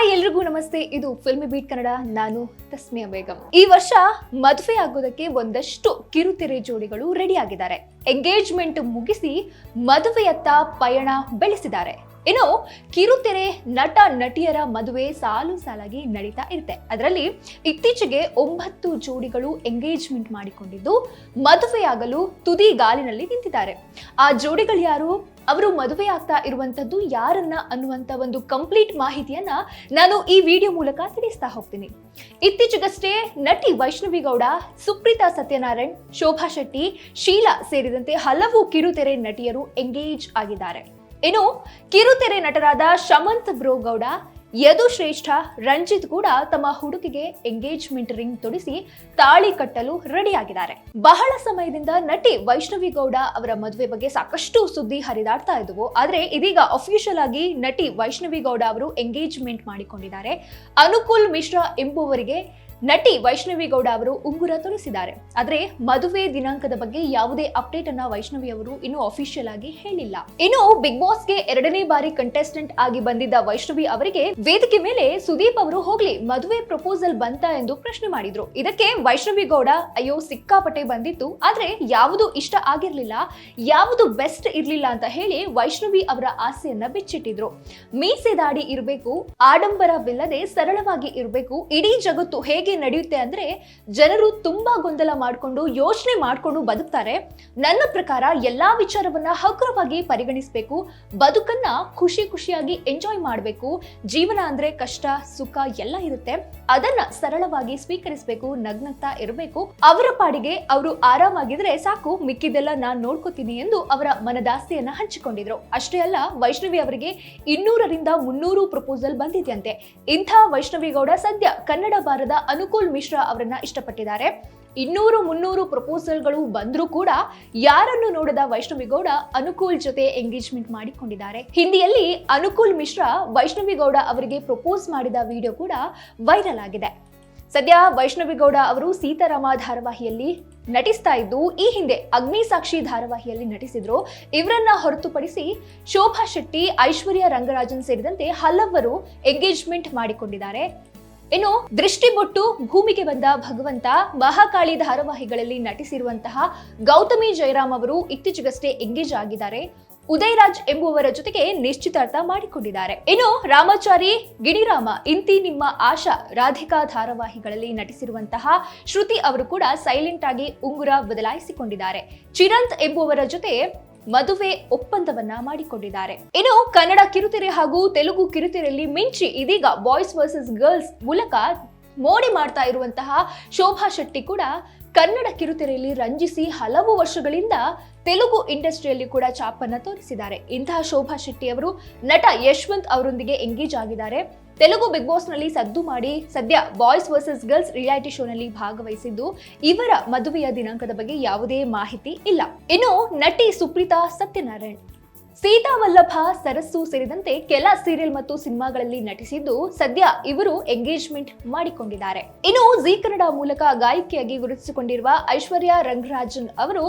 Hi ಎಲ್ರಿಗೂ ನಮಸ್ತೆ. ಇದು ಫಿಲ್ಮಿ ಬೀಟ್ ಕನ್ನಡ ನಾನು ತಸ್ಮಿಯಾ ಬೇಗಂ. ಈ ವರ್ಷ ಮದುವೆ ಆಗೋದಕ್ಕೆ ಒಂದಷ್ಟು ಕಿರುತೆರೆ ಜೋಡಿಗಳು ರೆಡಿ ಆಗಿದ್ದಾರೆ. ಎಂಗೇಜ್ಮೆಂಟ್ ಮುಗಿಸಿ ಮದುವೆಯತ್ತ ಪಯಣ ಬೆಳೆಸಿದ್ದಾರೆ. ಇನ್ನು ಕಿರುತೆರೆ ನಟ, ನಟಿಯರ ಮದುವೆ ಸಾಲು ಸಾಲಾಗಿ ನಡೀತಾ ಇರುತ್ತೆ. ಅದರಲ್ಲಿ ಇತ್ತೀಚೆಗೆ ಒಂಬತ್ತು ಜೋಡಿಗಳು ಎಂಗೇಜ್ಮೆಂಟ್ ಮಾಡಿಕೊಂಡಿದ್ದು ಮದುವೆಯಾಗಲು ತುದಿ ಗಾಲಿನಲ್ಲಿ ನಿಂತಿದ್ದಾರೆ. ಆ ಜೋಡಿಗಳು ಯಾರು? ಅವರು ಮದುವೆ ಆಗ್ತಾ ಇರುವಂತದ್ದು ಯಾರನ್ನ ಅನ್ನುವಂತ ಒಂದು ಕಂಪ್ಲೀಟ್ ಮಾಹಿತಿಯನ್ನ ನಾನು ಈ ವಿಡಿಯೋ ಮೂಲಕ ತಿಳಿಸ್ತಾ ಹೋಗ್ತೀನಿ. ಇತ್ತೀಚೆಗಷ್ಟೇ ನಟಿ ವೈಷ್ಣವಿ ಗೌಡ ಸುಪ್ರೀತಾ ಸತ್ಯನಾರಾಯಣ್, ಶೋಭಾ ಶೆಟ್ಟಿ, ಶೀಲಾ ಸೇರಿದಂತೆ ಹಲವು ಕಿರುತೆರೆ ನಟಿಯರು ಎಂಗೇಜ್ ಆಗಿದ್ದಾರೆ. ಇನ್ನು ಕಿರುತೆರೆ ನಟರಾದ ಶಮಂತ್ ಬ್ರೋ ಗೌಡ ಯದು ಶ್ರೇಷ್ಠ ರಂಜಿತ್ ಕೂಡ ತಮ್ಮ ಹುಡುಗಿಗೆ ಎಂಗೇಜ್ಮೆಂಟ್ ರಿಂಗ್ ತೊಡಿಸಿ ತಾಳಿ ಕಟ್ಟಲು ರೆಡಿಯಾಗಿದ್ದಾರೆ. ಬಹಳ ಸಮಯದಿಂದ ನಟಿ ವೈಷ್ಣವಿ ಗೌಡ ಅವರ ಮದುವೆ ಬಗ್ಗೆ ಸಾಕಷ್ಟು ಸುದ್ದಿ ಹರಿದಾಡ್ತಾ ಇದ್ದವು ಆದ್ರೆ ಇದೀಗ ಅಫಿಷಿಯಲ್ ಆಗಿ ನಟಿ ವೈಷ್ಣವಿ ಗೌಡ ಅವರು ಎಂಗೇಜ್ಮೆಂಟ್ ಮಾಡಿಕೊಂಡಿದ್ದಾರೆ. ಅನುಕೂಲ್ ಮಿಶ್ರಾ ಎಂಬುವರಿಗೆ ನಟಿ ವೈಷ್ಣವಿ ಗೌಡ ಅವರು ಉಂಗುರ ತೊಡಿಸಿದ್ದಾರೆ. ಆದರೆ ಮದುವೆ ದಿನಾಂಕದ ಬಗ್ಗೆ ಯಾವುದೇ ಅಪ್ಡೇಟ್ ಅನ್ನ ವೈಷ್ಣವಿ ಅವರು ಇನ್ನೂ ಅಫಿಷಿಯಲ್ ಆಗಿ ಹೇಳಿಲ್ಲ. ಇನ್ನು ಬಿಗ್ ಬಾಸ್ಗೆ ಎರಡನೇ ಬಾರಿ ಕಂಟೆಸ್ಟೆಂಟ್ ಆಗಿ ಬಂದಿದ್ದ ವೈಷ್ಣವಿ ಅವರಿಗೆ ವೇದಿಕೆ ಮೇಲೆ ಸುದೀಪ್ ಅವರು ಹೋಗ್ಲಿ, ಮದುವೆ ಪ್ರಪೋಸಲ್ ಬಂತ ಎಂದು ಪ್ರಶ್ನೆ ಮಾಡಿದ್ರು. ಇದಕ್ಕೆ ವೈಷ್ಣವಿ ಗೌಡ, ಅಯ್ಯೋ, ಸಿಕ್ಕಾಪಟ್ಟೆ ಬಂದಿತ್ತು. ಆದ್ರೆ ಯಾವುದು ಇಷ್ಟ ಆಗಿರ್ಲಿಲ್ಲ, ಯಾವುದು ಬೆಸ್ಟ್ ಇರ್ಲಿಲ್ಲ ಅಂತ ಹೇಳಿ ವೈಷ್ಣವಿ ಅವರ ಆಸೆಯನ್ನ ಬಿಚ್ಚಿಟ್ಟಿದ್ರು. ಮೀಸೆ ದಾಡಿ ಇರಬೇಕು, ಆಡಂಬರವಿಲ್ಲದೆ ಸರಳವಾಗಿ ಇರಬೇಕು, ಇಡೀ ಜಗತ್ತು ಹೇಗೆ ನಡೆಯುತ್ತೆ ಅಂದರೆ ಜನರು ತುಂಬ ಗೊಂದಲ ಮಾಡಿಕೊಂಡು, ಯೋಚನೆ ಮಾಡಿಕೊಂಡು ಬದುಕ್ತಾರೆ. ನನ್ನ ಪ್ರಕಾರ ಎಲ್ಲಾ ವಿಚಾರವನ್ನ ಹಗುರವಾಗಿ ಪರಿಗಣಿಸಬೇಕು, ಬದುಕನ್ನ ಖುಷಿ ಖುಷಿಯಾಗಿ ಎಂಜಾಯ್ ಮಾಡಬೇಕು. ಜೀವನ ಅಂದ್ರೆ ಕಷ್ಟ, ಸುಖ ಎಲ್ಲ ಇರುತ್ತೆ. ಅದನ್ನ ಸರಳವಾಗಿ ಸ್ವೀಕರಿಸಬೇಕು ನಗ್ನಗ್ತಾ ಇರಬೇಕು. ಅವರ ಪಾಡಿಗೆ ಅವರು ಆರಾಮಾಗಿದ್ರೆ ಸಾಕು, ಮಿಕ್ಕಿದೆಲ್ಲ ನಾನು ನೋಡ್ಕೋತೀನಿ ಎಂದು ಅವರ ಮನದಾಸ್ತಿಯನ್ನ ಹಂಚಿಕೊಂಡಿದ್ರು. ಅಷ್ಟೇ ಅಲ್ಲ, ವೈಷ್ಣವಿ ಅವರಿಗೆ ಇನ್ನೂರರಿಂದ ಮುನ್ನೂರು ಪ್ರಪೋಸಲ್ ಬಂದಿದೆಯಂತೆ. ಇಂಥ ವೈಷ್ಣವಿ ಗೌಡ ಸದ್ಯ ಕನ್ನಡ ಬಾರದ ಅನುಕೂಲ್ ಮಿಶ್ರಾ ಅವರನ್ನ ಇಷ್ಟಪಟ್ಟಿದ್ದಾರೆ. ಇನ್ನೂರು ಮುನ್ನೂರು ಪ್ರಪೋಸಲ್ಗಳು ಬಂದ್ರೂ ಕೂಡ ಯಾರನ್ನು ನೋಡದ ವೈಷ್ಣವಿಗೌಡ ಅನುಕೂಲ್ ಜೊತೆ ಎಂಗೇಜ್ಮೆಂಟ್ ಮಾಡಿಕೊಂಡಿದ್ದಾರೆ. ಹಿಂದಿಯಲ್ಲಿ ಅನುಕೂಲ್ ಮಿಶ್ರಾ ವೈಷ್ಣವಿಗೌಡ ಅವರಿಗೆ ಪ್ರಪೋಸ್ ಮಾಡಿದ ವಿಡಿಯೋ ಕೂಡ ವೈರಲ್ ಆಗಿದೆ. ಸದ್ಯ ವೈಷ್ಣವಿಗೌಡ ಅವರು ಸೀತಾರಾಮ ಧಾರಾವಾಹಿಯಲ್ಲಿ ನಟಿಸ್ತಾ ಇದ್ದು, ಈ ಹಿಂದೆ ಅಗ್ನಿ ಸಾಕ್ಷಿ ಧಾರಾವಾಹಿಯಲ್ಲಿ ನಟಿಸಿದ್ರು. ಇವರನ್ನ ಹೊರತುಪಡಿಸಿ ಶೋಭಾ ಶೆಟ್ಟಿ, ಐಶ್ವರ್ಯ ರಂಗರಾಜನ್ ಸೇರಿದಂತೆ ಹಲವರು ಎಂಗೇಜ್ಮೆಂಟ್ ಮಾಡಿಕೊಂಡಿದ್ದಾರೆ. ಇನ್ನು ದೃಷ್ಟಿಬೊಟ್ಟು ಭೂಮಿಗೆ ಬಂದ ಭಗವಂತ ಮಹಾಕಾಳಿ ಧಾರಾವಾಹಿಗಳಲ್ಲಿ ನಟಿಸಿರುವಂತಹ ಗೌತಮಿ ಜಯರಾಮ್ ಅವರು ಇತ್ತೀಚೆಗಷ್ಟೇ ಎಂಗೇಜ್ ಆಗಿದ್ದಾರೆ. ಉದಯರಾಜ್ ಎಂಬುವರ ಜೊತೆಗೆ ನಿಶ್ಚಿತಾರ್ಥ ಮಾಡಿಕೊಂಡಿದ್ದಾರೆ. ಇನ್ನು ರಾಮಾಚಾರಿ, ಗಿಣಿರಾಮ ಇಂತಿ ನಿಮ್ಮ ಆಶಾ ರಾಧಿಕಾ ಧಾರಾವಾಹಿಗಳಲ್ಲಿ ನಟಿಸಿರುವಂತಹ ಶ್ರುತಿ ಅವರು ಕೂಡ ಸೈಲೆಂಟ್ ಆಗಿ ಉಂಗುರ ಬದಲಾಯಿಸಿಕೊಂಡಿದ್ದಾರೆ. ಚಿರಂತ್ ಎಂಬುವರ ಜೊತೆ ಮದುವೆ ಒಪ್ಪಂದವನ್ನ ಮಾಡಿಕೊಂಡಿದ್ದಾರೆ. ಇನ್ನು ಕನ್ನಡ ಕಿರುತೆರೆ ಹಾಗೂ ತೆಲುಗು ಕಿರುತೆರೆಯಲ್ಲಿ ಮಿಂಚಿ ಇದೀಗ ಬಾಯ್ಸ್ ವರ್ಸಸ್ ಗರ್ಲ್ಸ್ ಮೂಲಕ ಮೋಡಿ ಮಾಡ್ತಾ ಇರುವಂತಹ ಶೋಭಾ ಶೆಟ್ಟಿ ಕೂಡ ಕನ್ನಡ ಕಿರುತೆರೆಯಲ್ಲಿ ರಂಜಿಸಿ ಹಲವು ವರ್ಷಗಳಿಂದ ತೆಲುಗು ಇಂಡಸ್ಟ್ರಿಯಲ್ಲಿ ಕೂಡ ಚಾಪನ್ನ ತೋರಿಸಿದ್ದಾರೆ. ಇಂತಹ ಶೋಭಾ ಶೆಟ್ಟಿ ಅವರು ನಟ ಯಶವಂತ್ ಅವರೊಂದಿಗೆ ಎಂಗೇಜ್ ಆಗಿದ್ದಾರೆ. ತೆಲುಗು ಬಿಗ್ ಬಾಸ್ನಲ್ಲಿ ಸದ್ದು ಮಾಡಿ ಸದ್ಯ ಬಾಯ್ಸ್ ವರ್ಸಸ್ ಗರ್ಲ್ಸ್ ರಿಯಾಲಿಟಿ ಶೋನಲ್ಲಿ ಭಾಗವಹಿಸಿದ್ದು, ಇವರ ಮದುವೆಯ ದಿನಾಂಕದ ಬಗ್ಗೆ ಯಾವುದೇ ಮಾಹಿತಿ ಇಲ್ಲ. ಇನ್ನು ನಟಿ ಸುಪ್ರೀತಾ ಸತ್ಯನಾರಾಯಣ್. ಸೀತಾವಲ್ಲಭ, ಸರಸ್ಸು ಸೇರಿದಂತೆ ಕೆಲ ಸೀರಿಯಲ್ ಮತ್ತು ಸಿನಿಮಾಗಳಲ್ಲಿ ನಟಿಸಿದ್ದು, ಸದ್ಯ ಇವರು ಎಂಗೇಜ್ಮೆಂಟ್ ಮಾಡಿಕೊಂಡಿದ್ದಾರೆ. ಇನ್ನು ಜೀ ಕನ್ನಡ ಮೂಲಕ ಗಾಯಕಿಯಾಗಿ ಗುರುತಿಸಿಕೊಂಡಿರುವ ಐಶ್ವರ್ಯ ರಂಗರಾಜನ್ ಅವರು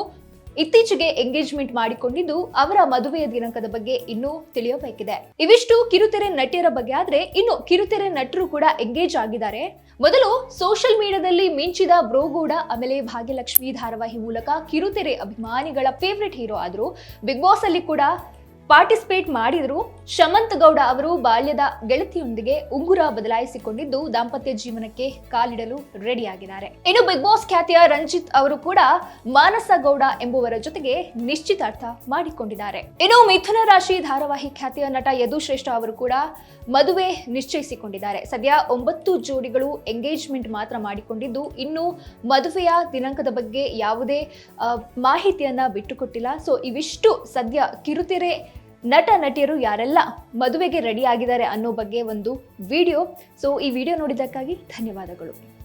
ಇತ್ತೀಚೆಗೆ ಎಂಗೇಜ್ಮೆಂಟ್ ಮಾಡಿಕೊಂಡಿದ್ದು ಅವರ ಮದುವೆಯ ದಿನಾಂಕದ ಬಗ್ಗೆ ಇನ್ನೂ ತಿಳಿಯಬೇಕಿದೆ. ಇವಿಷ್ಟು ಕಿರುತೆರೆ ನಟಿಯರ ಬಗ್ಗೆ ಆದ್ರೆ ಇನ್ನು ಕಿರುತೆರೆ ನಟರು ಕೂಡ ಎಂಗೇಜ್ ಆಗಿದ್ದಾರೆ. ಮೊದಲು ಸೋಷಿಯಲ್ ಮೀಡಿಯಾದಲ್ಲಿ ಮಿಂಚಿದ ಬ್ರೋಗೌಡ, ಆಮೇಲೆ ಭಾಗ್ಯಲಕ್ಷ್ಮಿ ಧಾರಾವಾಹಿ ಮೂಲಕ ಕಿರುತೆರೆ ಅಭಿಮಾನಿಗಳ ಫೇವ್ರೆಟ್ ಹೀರೋ ಆದ್ರು ಬಿಗ್ ಬಾಸ್ ಅಲ್ಲಿ ಕೂಡ ಪಾರ್ಟಿಸಿಪೇಟ್ ಮಾಡಿದ್ರು ಶಮಂತ್ ಗೌಡ ಅವರು ಬಾಲ್ಯದ ಗೆಳತಿಯೊಂದಿಗೆ ಉಂಗುರ ಬದಲಾಯಿಸಿಕೊಂಡಿದ್ದು ದಾಂಪತ್ಯ ಜೀವನಕ್ಕೆ ಕಾಲಿಡಲು ರೆಡಿಯಾಗಿದ್ದಾರೆ. ಇನ್ನು ಬಿಗ್ ಬಾಸ್ ಖ್ಯಾತಿಯ ರಂಜಿತ್ ಅವರು ಕೂಡ ಮಾನಸ ಗೌಡ ಎಂಬುವರ ಜೊತೆಗೆ ನಿಶ್ಚಿತಾರ್ಥ ಮಾಡಿಕೊಂಡಿದ್ದಾರೆ. ಇನ್ನು ಮಿಥುನ ರಾಶಿ ಧಾರಾವಾಹಿ ಖ್ಯಾತಿಯ ನಟ ಯದು ಶ್ರೇಷ್ಠ ಅವರು ಕೂಡ ಮದುವೆ ನಿಶ್ಚಯಿಸಿಕೊಂಡಿದ್ದಾರೆ. ಸದ್ಯ ಒಂಬತ್ತು ಜೋಡಿಗಳು ಎಂಗೇಜ್ಮೆಂಟ್ ಮಾತ್ರ ಮಾಡಿಕೊಂಡಿದ್ದು, ಇನ್ನು ಮದುವೆಯ ದಿನಾಂಕದ ಬಗ್ಗೆ ಯಾವುದೇ ಮಾಹಿತಿಯನ್ನ ಬಿಟ್ಟುಕೊಟ್ಟಿಲ್ಲ. ಸೊ ಇವಿಷ್ಟು ಸದ್ಯ ಕಿರುತೆರೆ ನಟ, ನಟಿಯರು ಯಾರೆಲ್ಲ ಮದುವೆಗೆ ರೆಡಿ ಆಗಿದ್ದಾರೆ ಅನ್ನೋ ಬಗ್ಗೆ ಒಂದು ವಿಡಿಯೋ ಸೊ ಈ ವಿಡಿಯೋ ನೋಡಿದ್ದಕ್ಕಾಗಿ ಧನ್ಯವಾದಗಳು.